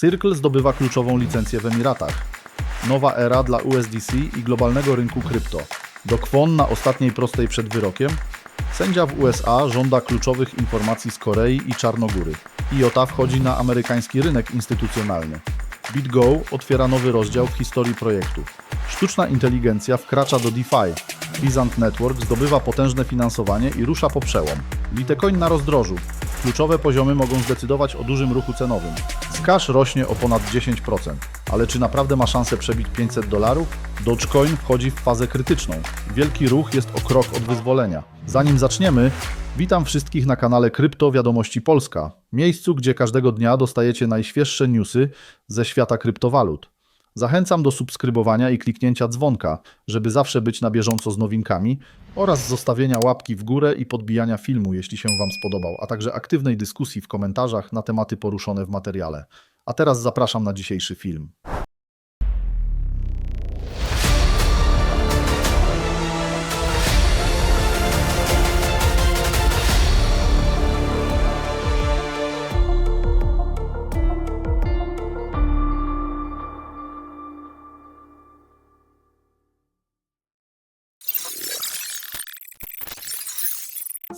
Circle zdobywa kluczową licencję w Emiratach. Nowa era dla USDC i globalnego rynku krypto. Do Kwon na ostatniej prostej przed wyrokiem. Sędzia w USA żąda kluczowych informacji z Korei i Czarnogóry. IOTA wchodzi na amerykański rynek instytucjonalny. BitGo otwiera nowy rozdział w historii projektu. Sztuczna inteligencja wkracza do DeFi. Bizant Network zdobywa potężne finansowanie i rusza po przełom. Litecoin na rozdrożu. Kluczowe poziomy mogą zdecydować o dużym ruchu cenowym. Zcash rośnie o ponad 10%. Ale czy naprawdę ma szansę przebić 500 dolarów? Dogecoin wchodzi w fazę krytyczną. Wielki ruch jest o krok od wyzwolenia. Zanim zaczniemy, witam wszystkich na kanale Krypto Wiadomości Polska. Miejscu, gdzie każdego dnia dostajecie najświeższe newsy ze świata kryptowalut. Zachęcam do subskrybowania i kliknięcia dzwonka, żeby zawsze być na bieżąco z nowinkami oraz zostawienia łapki w górę i podbijania filmu, jeśli się Wam spodobał, a także aktywnej dyskusji w komentarzach na tematy poruszone w materiale. A teraz zapraszam na dzisiejszy film.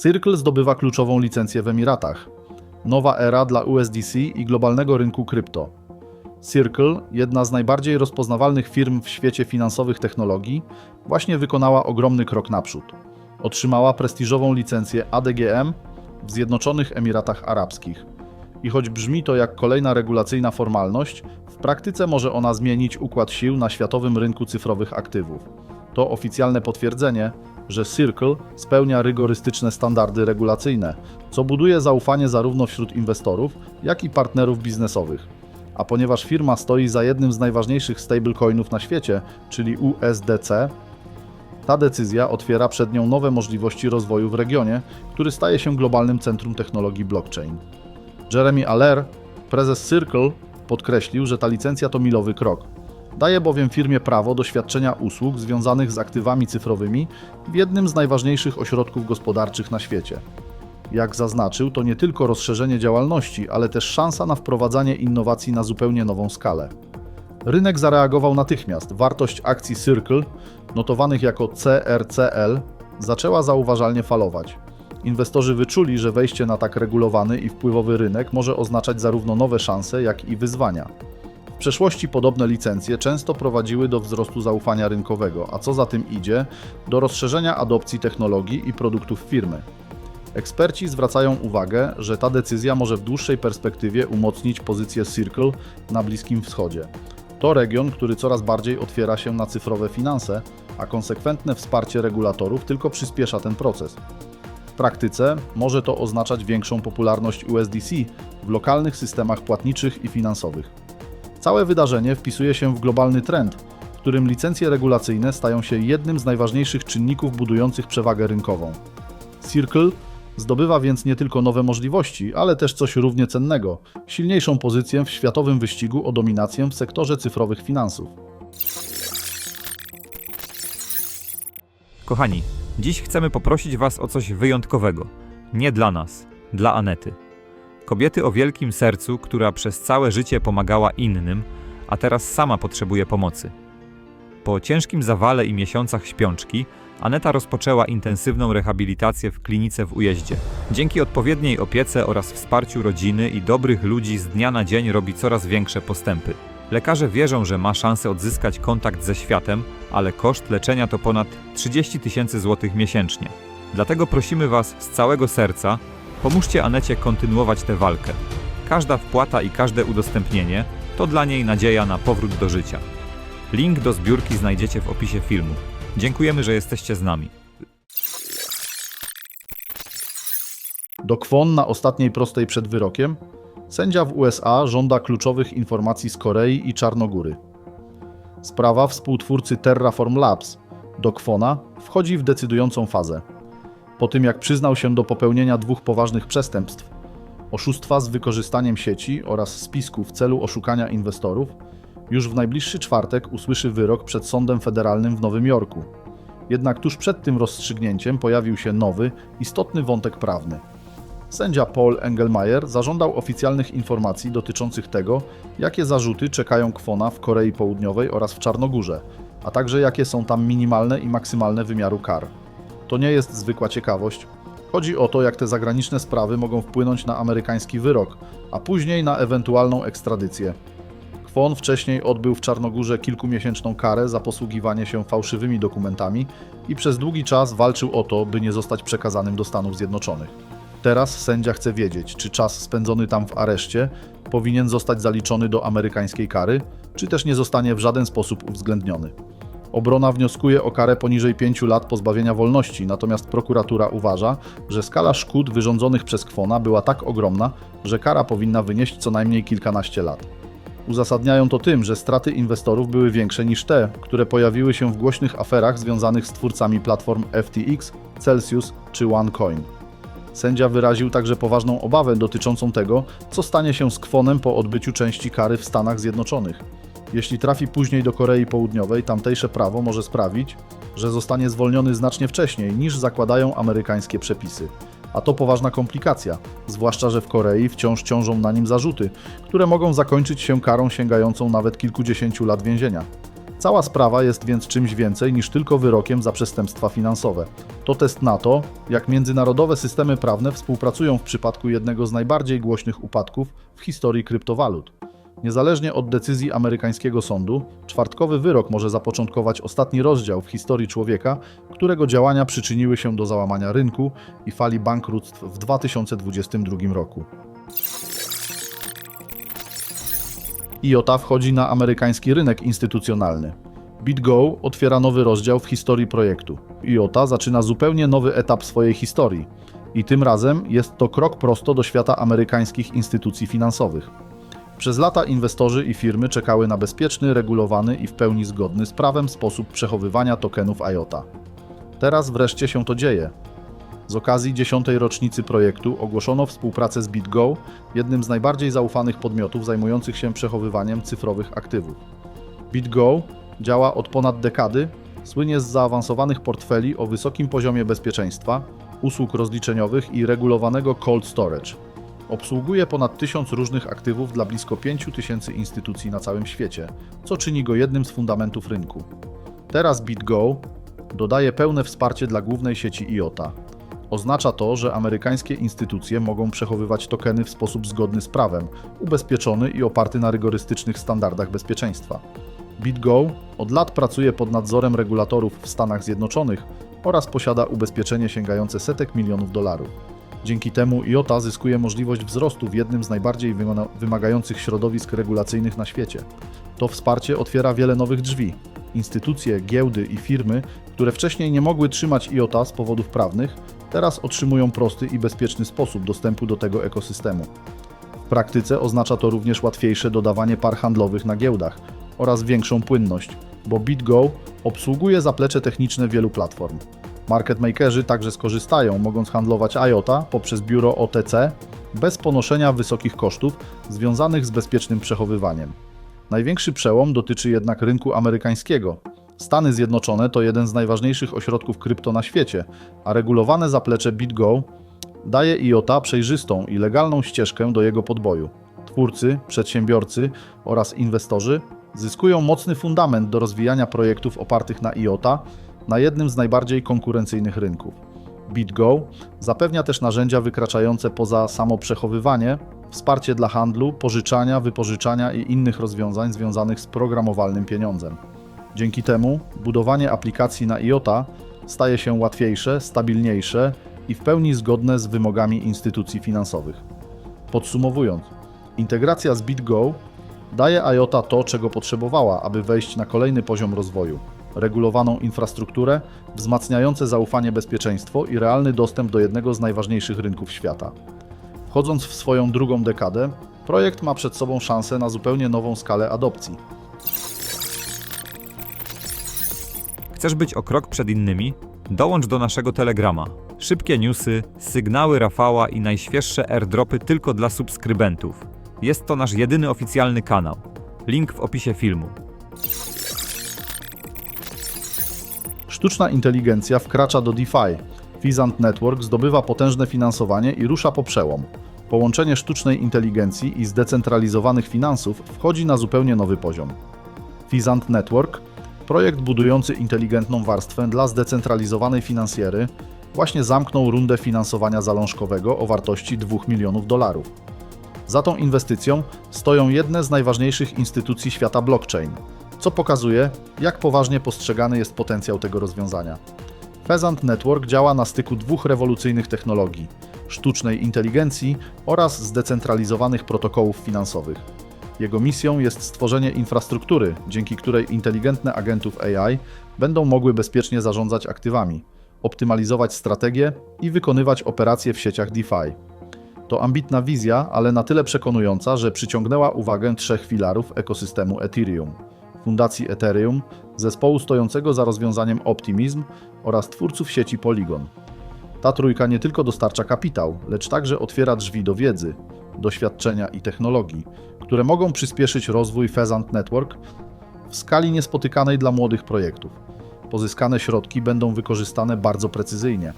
Circle zdobywa kluczową licencję w Emiratach. Nowa era dla USDC i globalnego rynku krypto. Circle, jedna z najbardziej rozpoznawalnych firm w świecie finansowych technologii, właśnie wykonała ogromny krok naprzód. Otrzymała prestiżową licencję ADGM w Zjednoczonych Emiratach Arabskich. I choć brzmi to jak kolejna regulacyjna formalność, w praktyce może ona zmienić układ sił na światowym rynku cyfrowych aktywów. To oficjalne potwierdzenie, że Circle spełnia rygorystyczne standardy regulacyjne, co buduje zaufanie zarówno wśród inwestorów, jak i partnerów biznesowych. A ponieważ firma stoi za jednym z najważniejszych stablecoinów na świecie, czyli USDC, ta decyzja otwiera przed nią nowe możliwości rozwoju w regionie, który staje się globalnym centrum technologii blockchain. Jeremy Aller, prezes Circle, podkreślił, że ta licencja to milowy krok. Daje bowiem firmie prawo do świadczenia usług związanych z aktywami cyfrowymi w jednym z najważniejszych ośrodków gospodarczych na świecie. Jak zaznaczył, to nie tylko rozszerzenie działalności, ale też szansa na wprowadzanie innowacji na zupełnie nową skalę. Rynek zareagował natychmiast. Wartość akcji Circle, notowanych jako CRCL, zaczęła zauważalnie falować. Inwestorzy wyczuli, że wejście na tak regulowany i wpływowy rynek może oznaczać zarówno nowe szanse, jak i wyzwania. W przeszłości podobne licencje często prowadziły do wzrostu zaufania rynkowego, a co za tym idzie, do rozszerzenia adopcji technologii i produktów firmy. Eksperci zwracają uwagę, że ta decyzja może w dłuższej perspektywie umocnić pozycję Circle na Bliskim Wschodzie. To region, który coraz bardziej otwiera się na cyfrowe finanse, a konsekwentne wsparcie regulatorów tylko przyspiesza ten proces. W praktyce może to oznaczać większą popularność USDC w lokalnych systemach płatniczych i finansowych. Całe wydarzenie wpisuje się w globalny trend, w którym licencje regulacyjne stają się jednym z najważniejszych czynników budujących przewagę rynkową. Circle zdobywa więc nie tylko nowe możliwości, ale też coś równie cennego silniejszą pozycję w światowym wyścigu o dominację w sektorze cyfrowych finansów. Kochani, dziś chcemy poprosić Was o coś wyjątkowego. Nie dla nas, dla Anety. Kobiety o wielkim sercu, która przez całe życie pomagała innym, a teraz sama potrzebuje pomocy. Po ciężkim zawale i miesiącach śpiączki, Aneta rozpoczęła intensywną rehabilitację w klinice w Ujeździe. Dzięki odpowiedniej opiece oraz wsparciu rodziny i dobrych ludzi z dnia na dzień robi coraz większe postępy. Lekarze wierzą, że ma szansę odzyskać kontakt ze światem, ale koszt leczenia to ponad 30 tysięcy złotych miesięcznie. Dlatego prosimy Was z całego serca, pomóżcie Anecie kontynuować tę walkę. Każda wpłata i każde udostępnienie to dla niej nadzieja na powrót do życia. Link do zbiórki znajdziecie w opisie filmu. Dziękujemy, że jesteście z nami. Do Kwon na ostatniej prostej przed wyrokiem sędzia w USA żąda kluczowych informacji z Korei i Czarnogóry. Sprawa współtwórcy Terraform Labs, do Kwona, wchodzi w decydującą fazę. Po tym jak przyznał się do popełnienia dwóch poważnych przestępstw, oszustwa z wykorzystaniem sieci oraz spisku w celu oszukania inwestorów, już w najbliższy czwartek usłyszy wyrok przed Sądem Federalnym w Nowym Jorku. Jednak tuż przed tym rozstrzygnięciem pojawił się nowy, istotny wątek prawny. sędzia Paul Engelmayer zażądał oficjalnych informacji dotyczących tego, jakie zarzuty czekają Kwona w Korei Południowej oraz w Czarnogórze, a także jakie są tam minimalne i maksymalne wymiaru kar. To nie jest zwykła ciekawość. Chodzi o to, jak te zagraniczne sprawy mogą wpłynąć na amerykański wyrok, a później na ewentualną ekstradycję. Kwon wcześniej odbył w Czarnogórze kilkumiesięczną karę za posługiwanie się fałszywymi dokumentami i przez długi czas walczył o to, by nie zostać przekazanym do Stanów Zjednoczonych. Teraz sędzia chce wiedzieć, czy czas spędzony tam w areszcie powinien zostać zaliczony do amerykańskiej kary, czy też nie zostanie w żaden sposób uwzględniony. Obrona wnioskuje o karę poniżej 5 lat pozbawienia wolności, natomiast prokuratura uważa, że skala szkód wyrządzonych przez Kwona była tak ogromna, że kara powinna wynieść co najmniej kilkanaście lat. Uzasadniają to tym, że straty inwestorów były większe niż te, które pojawiły się w głośnych aferach związanych z twórcami platform FTX, Celsius czy OneCoin. Sędzia wyraził także poważną obawę dotyczącą tego, co stanie się z Kwonem po odbyciu części kary w Stanach Zjednoczonych. Jeśli trafi później do Korei Południowej, tamtejsze prawo może sprawić, że zostanie zwolniony znacznie wcześniej niż zakładają amerykańskie przepisy. A to poważna komplikacja, zwłaszcza że w Korei wciąż ciążą na nim zarzuty, które mogą zakończyć się karą sięgającą nawet kilkudziesięciu lat więzienia. Cała sprawa jest więc czymś więcej niż tylko wyrokiem za przestępstwa finansowe. To test na to, jak międzynarodowe systemy prawne współpracują w przypadku jednego z najbardziej głośnych upadków w historii kryptowalut. Niezależnie od decyzji amerykańskiego sądu, czwartkowy wyrok może zapoczątkować ostatni rozdział w historii człowieka, którego działania przyczyniły się do załamania rynku i fali bankructw w 2022 roku. IOTA wchodzi na amerykański rynek instytucjonalny. BitGo otwiera nowy rozdział w historii projektu. IOTA zaczyna zupełnie nowy etap swojej historii. I tym razem jest to krok prosto do świata amerykańskich instytucji finansowych. Przez lata inwestorzy i firmy czekały na bezpieczny, regulowany i w pełni zgodny z prawem sposób przechowywania tokenów IOTA. Teraz wreszcie się to dzieje. Z okazji dziesiątej rocznicy projektu ogłoszono współpracę z BitGo, jednym z najbardziej zaufanych podmiotów zajmujących się przechowywaniem cyfrowych aktywów. BitGo działa od ponad dekady, słynie z zaawansowanych portfeli o wysokim poziomie bezpieczeństwa, usług rozliczeniowych i regulowanego cold storage. Obsługuje ponad tysiąc różnych aktywów dla blisko 5 tysięcy instytucji na całym świecie, co czyni go jednym z fundamentów rynku. Teraz BitGo dodaje pełne wsparcie dla głównej sieci IOTA. Oznacza to, że amerykańskie instytucje mogą przechowywać tokeny w sposób zgodny z prawem, ubezpieczony i oparty na rygorystycznych standardach bezpieczeństwa. BitGo od lat pracuje pod nadzorem regulatorów w Stanach Zjednoczonych oraz posiada ubezpieczenie sięgające setek milionów dolarów. Dzięki temu IOTA zyskuje możliwość wzrostu w jednym z najbardziej wyma- wymagających środowisk regulacyjnych na świecie. To wsparcie otwiera wiele nowych drzwi. Instytucje, giełdy i firmy, które wcześniej nie mogły trzymać IOTA z powodów prawnych, teraz otrzymują prosty i bezpieczny sposób dostępu do tego ekosystemu. W praktyce oznacza to również łatwiejsze dodawanie par handlowych na giełdach oraz większą płynność, bo BitGo obsługuje zaplecze techniczne wielu platform. Market makerzy także skorzystają, mogąc handlować IOTA poprzez biuro OTC bez ponoszenia wysokich kosztów związanych z bezpiecznym przechowywaniem. Największy przełom dotyczy jednak rynku amerykańskiego. Stany Zjednoczone to jeden z najważniejszych ośrodków krypto na świecie, a regulowane zaplecze BitGo daje IOTA przejrzystą i legalną ścieżkę do jego podboju. Twórcy, przedsiębiorcy oraz inwestorzy zyskują mocny fundament do rozwijania projektów opartych na IOTA na jednym z najbardziej konkurencyjnych rynków. BitGo zapewnia też narzędzia wykraczające poza samo przechowywanie, wsparcie dla handlu, pożyczania, wypożyczania i innych rozwiązań związanych z programowalnym pieniądzem. Dzięki temu budowanie aplikacji na IOTA staje się łatwiejsze, stabilniejsze i w pełni zgodne z wymogami instytucji finansowych. Podsumowując, integracja z BitGo daje IOTA to, czego potrzebowała, aby wejść na kolejny poziom rozwoju. Regulowaną infrastrukturę, wzmacniające zaufanie bezpieczeństwo i realny dostęp do jednego z najważniejszych rynków świata. Wchodząc w swoją drugą dekadę, projekt ma przed sobą szansę na zupełnie nową skalę adopcji. Chcesz być o krok przed innymi? Dołącz do naszego Telegrama. Szybkie newsy, sygnały Rafała i najświeższe airdropy tylko dla subskrybentów. Jest to nasz jedyny oficjalny kanał. Link w opisie filmu. Sztuczna inteligencja wkracza do DeFi. Fizant Network zdobywa potężne finansowanie i rusza po przełom. Połączenie sztucznej inteligencji i zdecentralizowanych finansów wchodzi na zupełnie nowy poziom. Fizant Network, projekt budujący inteligentną warstwę dla zdecentralizowanej finansjery, właśnie zamknął rundę finansowania zalążkowego o wartości 2 milionów dolarów. Za tą inwestycją stoją jedne z najważniejszych instytucji świata blockchain, co pokazuje, jak poważnie postrzegany jest potencjał tego rozwiązania. Pheasant Network działa na styku dwóch rewolucyjnych technologii sztucznej inteligencji oraz zdecentralizowanych protokołów finansowych. Jego misją jest stworzenie infrastruktury, dzięki której inteligentne agentów AI będą mogły bezpiecznie zarządzać aktywami, optymalizować strategie i wykonywać operacje w sieciach DeFi. To ambitna wizja, ale na tyle przekonująca, że przyciągnęła uwagę trzech filarów ekosystemu Ethereum: Fundacji Ethereum, zespołu stojącego za rozwiązaniem Optimism oraz twórców sieci Polygon. Ta trójka nie tylko dostarcza kapitał, lecz także otwiera drzwi do wiedzy, doświadczenia i technologii, które mogą przyspieszyć rozwój Pheasant Network w skali niespotykanej dla młodych projektów. Pozyskane środki będą wykorzystane bardzo precyzyjnie.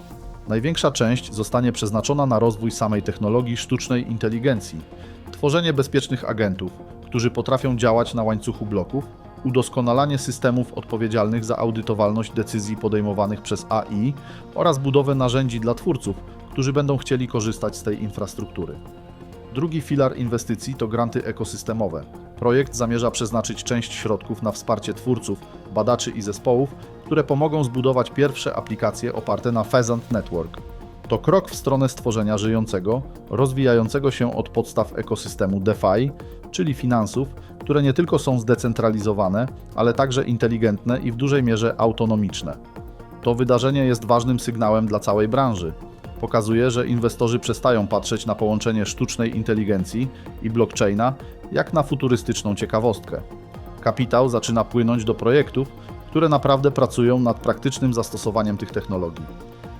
Największa część zostanie przeznaczona na rozwój samej technologii sztucznej inteligencji, tworzenie bezpiecznych agentów, którzy potrafią działać na łańcuchu bloków, udoskonalanie systemów odpowiedzialnych za audytowalność decyzji podejmowanych przez AI oraz budowę narzędzi dla twórców, którzy będą chcieli korzystać z tej infrastruktury. Drugi filar inwestycji to granty ekosystemowe. Projekt zamierza przeznaczyć część środków na wsparcie twórców, badaczy i zespołów, które pomogą zbudować pierwsze aplikacje oparte na Pheasant Network. To krok w stronę stworzenia żyjącego, rozwijającego się od podstaw ekosystemu DeFi, czyli finansów, które nie tylko są zdecentralizowane, ale także inteligentne i w dużej mierze autonomiczne. To wydarzenie jest ważnym sygnałem dla całej branży. Pokazuje, że inwestorzy przestają patrzeć na połączenie sztucznej inteligencji i blockchaina jak na futurystyczną ciekawostkę. Kapitał zaczyna płynąć do projektów, które naprawdę pracują nad praktycznym zastosowaniem tych technologii.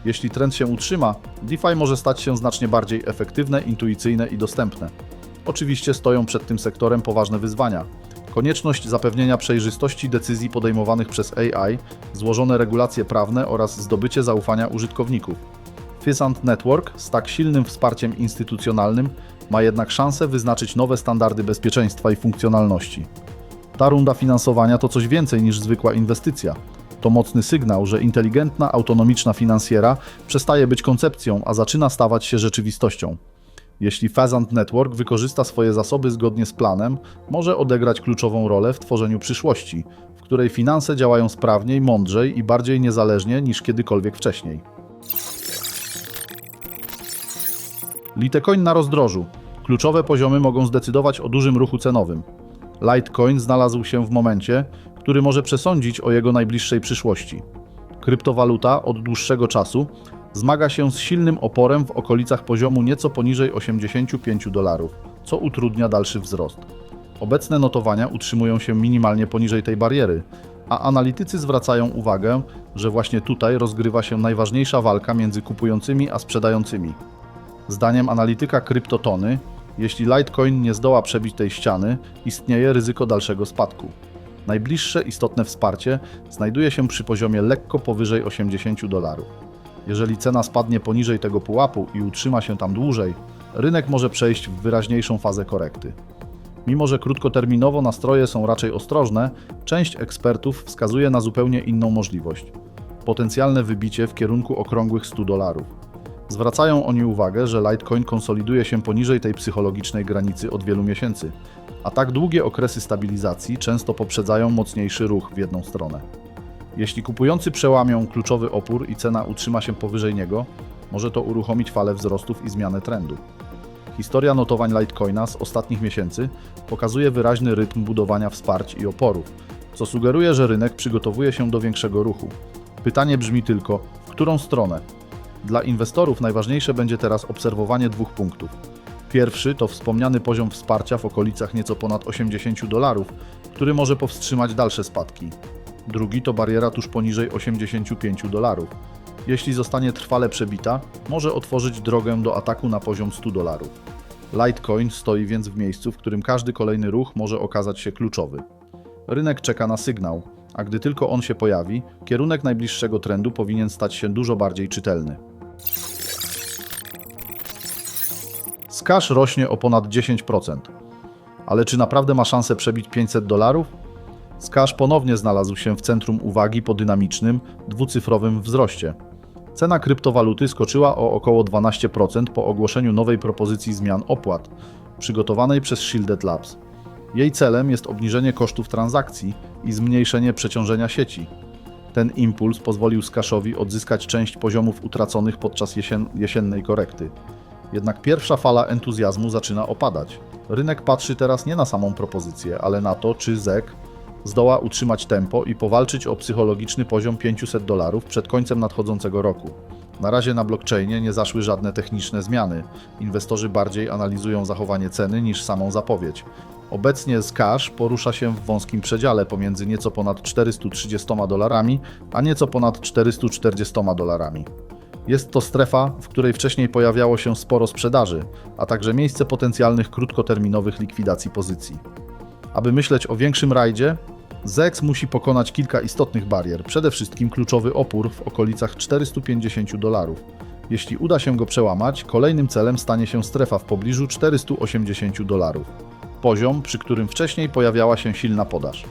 Jeśli trend się utrzyma, DeFi może stać się znacznie bardziej efektywne, intuicyjne i dostępne. Oczywiście stoją przed tym sektorem poważne wyzwania. Konieczność zapewnienia przejrzystości decyzji podejmowanych przez AI, złożone regulacje prawne oraz zdobycie zaufania użytkowników. Fizant Network z tak silnym wsparciem instytucjonalnym ma jednak szansę wyznaczyć nowe standardy bezpieczeństwa i funkcjonalności. Ta runda finansowania to coś więcej niż zwykła inwestycja. To mocny sygnał, że inteligentna, autonomiczna finansjera przestaje być koncepcją, a zaczyna stawać się rzeczywistością. Jeśli Pheasant Network wykorzysta swoje zasoby zgodnie z planem, może odegrać kluczową rolę w tworzeniu przyszłości, w której finanse działają sprawniej, mądrzej i bardziej niezależnie niż kiedykolwiek wcześniej. Litecoin na rozdrożu. Kluczowe poziomy mogą zdecydować o dużym ruchu cenowym. Litecoin znalazł się w momencie, który może przesądzić o jego najbliższej przyszłości. Kryptowaluta od dłuższego czasu zmaga się z silnym oporem w okolicach poziomu nieco poniżej 85 dolarów, co utrudnia dalszy wzrost. Obecne notowania utrzymują się minimalnie poniżej tej bariery, a analitycy zwracają uwagę, że właśnie tutaj rozgrywa się najważniejsza walka między kupującymi a sprzedającymi. Zdaniem analityka kryptotony, jeśli Litecoin nie zdoła przebić tej ściany, istnieje ryzyko dalszego spadku. Najbliższe istotne wsparcie znajduje się przy poziomie lekko powyżej 80 dolarów. Jeżeli cena spadnie poniżej tego pułapu i utrzyma się tam dłużej, rynek może przejść w wyraźniejszą fazę korekty. Mimo, że krótkoterminowo nastroje są raczej ostrożne, część ekspertów wskazuje na zupełnie inną możliwość potencjalne wybicie w kierunku okrągłych 100 dolarów. Zwracają oni uwagę, że Litecoin konsoliduje się poniżej tej psychologicznej granicy od wielu miesięcy, a tak długie okresy stabilizacji często poprzedzają mocniejszy ruch w jedną stronę. Jeśli kupujący przełamią kluczowy opór i cena utrzyma się powyżej niego, może to uruchomić falę wzrostów i zmianę trendu. Historia notowań Litecoina z ostatnich miesięcy pokazuje wyraźny rytm budowania wsparć i oporów, co sugeruje, że rynek przygotowuje się do większego ruchu. Pytanie brzmi tylko, w którą stronę? Dla inwestorów najważniejsze będzie teraz obserwowanie dwóch punktów. Pierwszy to wspomniany poziom wsparcia w okolicach nieco ponad 80 dolarów, który może powstrzymać dalsze spadki. Drugi to bariera tuż poniżej 85 dolarów. Jeśli zostanie trwale przebita, może otworzyć drogę do ataku na poziom 100 dolarów. Litecoin stoi więc w miejscu, w którym każdy kolejny ruch może okazać się kluczowy. Rynek czeka na sygnał, a gdy tylko on się pojawi, kierunek najbliższego trendu powinien stać się dużo bardziej czytelny. Skaż rośnie o ponad 10%. Ale czy naprawdę ma szansę przebić 500 dolarów? Skaż ponownie znalazł się w centrum uwagi po dynamicznym, dwucyfrowym wzroście. Cena kryptowaluty skoczyła o około 12% po ogłoszeniu nowej propozycji zmian opłat, przygotowanej przez Shielded Labs. Jej celem jest obniżenie kosztów transakcji i zmniejszenie przeciążenia sieci. Ten impuls pozwolił Skaszowi odzyskać część poziomów utraconych podczas jesien jesiennej korekty. Jednak pierwsza fala entuzjazmu zaczyna opadać. Rynek patrzy teraz nie na samą propozycję, ale na to, czy ZEC zdoła utrzymać tempo i powalczyć o psychologiczny poziom 500 dolarów przed końcem nadchodzącego roku. Na razie na blockchainie nie zaszły żadne techniczne zmiany. Inwestorzy bardziej analizują zachowanie ceny niż samą zapowiedź. Obecnie Zcash porusza się w wąskim przedziale pomiędzy nieco ponad 430 dolarami, a nieco ponad 440 dolarami. Jest to strefa, w której wcześniej pojawiało się sporo sprzedaży, a także miejsce potencjalnych krótkoterminowych likwidacji pozycji. Aby myśleć o większym rajdzie, ZEX musi pokonać kilka istotnych barier, przede wszystkim kluczowy opór w okolicach 450 dolarów. Jeśli uda się go przełamać, kolejnym celem stanie się strefa w pobliżu 480 dolarów. Poziom, przy którym wcześniej pojawiała się silna podaż.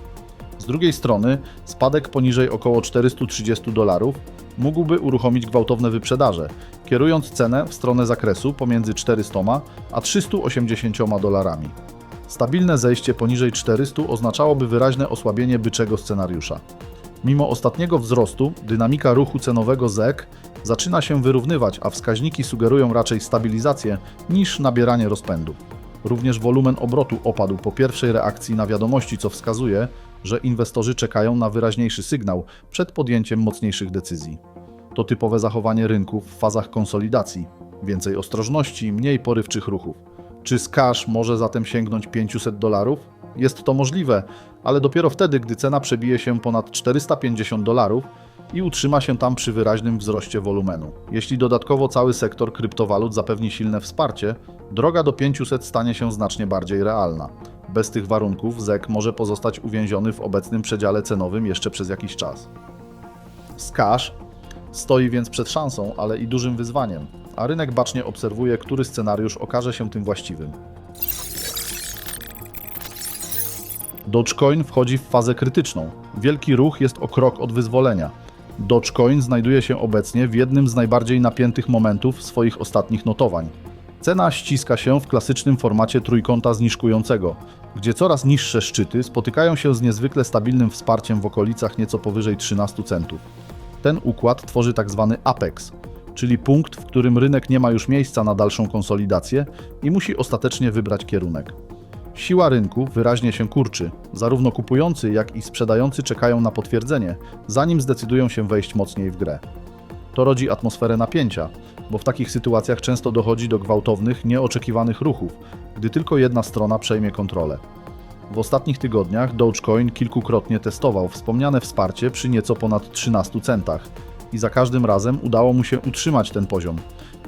Z drugiej strony, spadek poniżej około 430 dolarów mógłby uruchomić gwałtowne wyprzedaże, kierując cenę w stronę zakresu pomiędzy 400 a 380 dolarami. Stabilne zejście poniżej 400 oznaczałoby wyraźne osłabienie byczego scenariusza. Mimo ostatniego wzrostu, dynamika ruchu cenowego ZEC zaczyna się wyrównywać, a wskaźniki sugerują raczej stabilizację niż nabieranie rozpędu. Również wolumen obrotu opadł po pierwszej reakcji na wiadomości, co wskazuje, że inwestorzy czekają na wyraźniejszy sygnał przed podjęciem mocniejszych decyzji. To typowe zachowanie rynku w fazach konsolidacji. Więcej ostrożności, mniej porywczych ruchów. Czy Skash może zatem sięgnąć 500 dolarów? Jest to możliwe, ale dopiero wtedy, gdy cena przebije się ponad 450 dolarów i utrzyma się tam przy wyraźnym wzroście wolumenu. Jeśli dodatkowo cały sektor kryptowalut zapewni silne wsparcie, droga do 500 stanie się znacznie bardziej realna. Bez tych warunków ZEC może pozostać uwięziony w obecnym przedziale cenowym jeszcze przez jakiś czas. Skash stoi więc przed szansą, ale i dużym wyzwaniem, a rynek bacznie obserwuje, który scenariusz okaże się tym właściwym. Dogecoin wchodzi w fazę krytyczną. Wielki ruch jest o krok od wyzwolenia. Dogecoin znajduje się obecnie w jednym z najbardziej napiętych momentów swoich ostatnich notowań. Cena ściska się w klasycznym formacie trójkąta zniżkującego, gdzie coraz niższe szczyty spotykają się z niezwykle stabilnym wsparciem w okolicach nieco powyżej 13 centów. Ten układ tworzy tak zwany apex, czyli punkt, w którym rynek nie ma już miejsca na dalszą konsolidację i musi ostatecznie wybrać kierunek. Siła rynku wyraźnie się kurczy. Zarówno kupujący, jak i sprzedający czekają na potwierdzenie, zanim zdecydują się wejść mocniej w grę. To rodzi atmosferę napięcia, bo w takich sytuacjach często dochodzi do gwałtownych, nieoczekiwanych ruchów, gdy tylko jedna strona przejmie kontrolę. W ostatnich tygodniach Dogecoin kilkukrotnie testował wspomniane wsparcie przy nieco ponad 13 centach i za każdym razem udało mu się utrzymać ten poziom.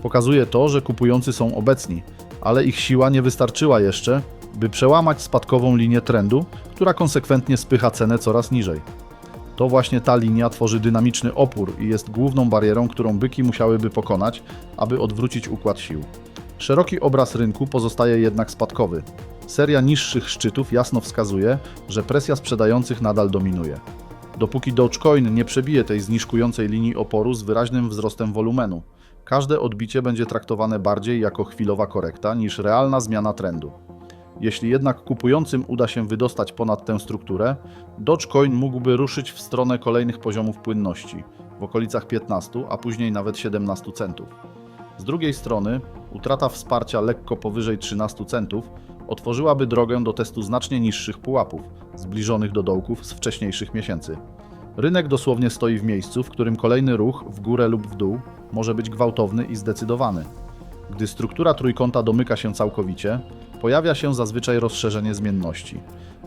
Pokazuje to, że kupujący są obecni, ale ich siła nie wystarczyła jeszcze, by przełamać spadkową linię trendu, która konsekwentnie spycha cenę coraz niżej. To właśnie ta linia tworzy dynamiczny opór i jest główną barierą, którą byki musiałyby pokonać, aby odwrócić układ sił. Szeroki obraz rynku pozostaje jednak spadkowy. Seria niższych szczytów jasno wskazuje, że presja sprzedających nadal dominuje. Dopóki Dogecoin nie przebije tej zniżkującej linii oporu z wyraźnym wzrostem wolumenu, każde odbicie będzie traktowane bardziej jako chwilowa korekta niż realna zmiana trendu. Jeśli jednak kupującym uda się wydostać ponad tę strukturę, Dogecoin mógłby ruszyć w stronę kolejnych poziomów płynności w okolicach 15, a później nawet 17 centów. Z drugiej strony, utrata wsparcia lekko powyżej 13 centów otworzyłaby drogę do testu znacznie niższych pułapów, zbliżonych do dołków z wcześniejszych miesięcy. Rynek dosłownie stoi w miejscu, w którym kolejny ruch w górę lub w dół może być gwałtowny i zdecydowany. Gdy struktura trójkąta domyka się całkowicie, pojawia się zazwyczaj rozszerzenie zmienności.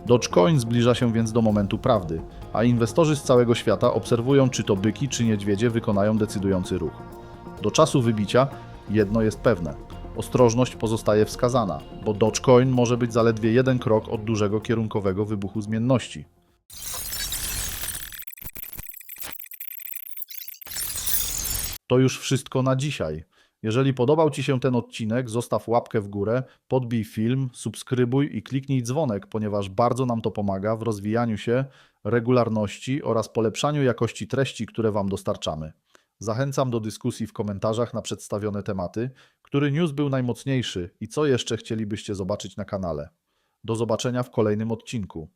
Dogecoin zbliża się więc do momentu prawdy, a inwestorzy z całego świata obserwują, czy to byki, czy niedźwiedzie wykonają decydujący ruch. Do czasu wybicia jedno jest pewne. Ostrożność pozostaje wskazana, bo Dogecoin może być zaledwie jeden krok od dużego kierunkowego wybuchu zmienności. To już wszystko na dzisiaj. Jeżeli podobał Ci się ten odcinek, zostaw łapkę w górę, podbij film, subskrybuj i kliknij dzwonek, ponieważ bardzo nam to pomaga w rozwijaniu się, regularności oraz polepszaniu jakości treści, które Wam dostarczamy. Zachęcam do dyskusji w komentarzach na przedstawione tematy, który news był najmocniejszy i co jeszcze chcielibyście zobaczyć na kanale. Do zobaczenia w kolejnym odcinku.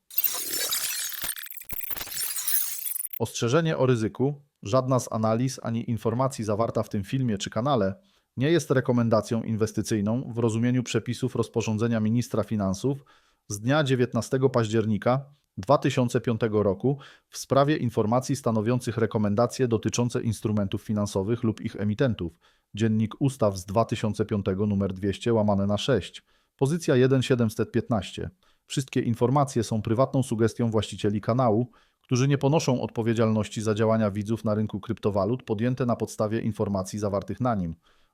Ostrzeżenie o ryzyku. Żadna z analiz ani informacji zawarta w tym filmie czy kanale nie jest rekomendacją inwestycyjną w rozumieniu przepisów rozporządzenia ministra finansów z dnia 19 października 2005 roku w sprawie informacji stanowiących rekomendacje dotyczące instrumentów finansowych lub ich emitentów. Dziennik Ustaw z 2005 nr 200 łamane na 6. Pozycja 1715. Wszystkie informacje są prywatną sugestią właścicieli kanału, którzy nie ponoszą odpowiedzialności za działania widzów na rynku kryptowalut podjęte na podstawie informacji zawartych na nim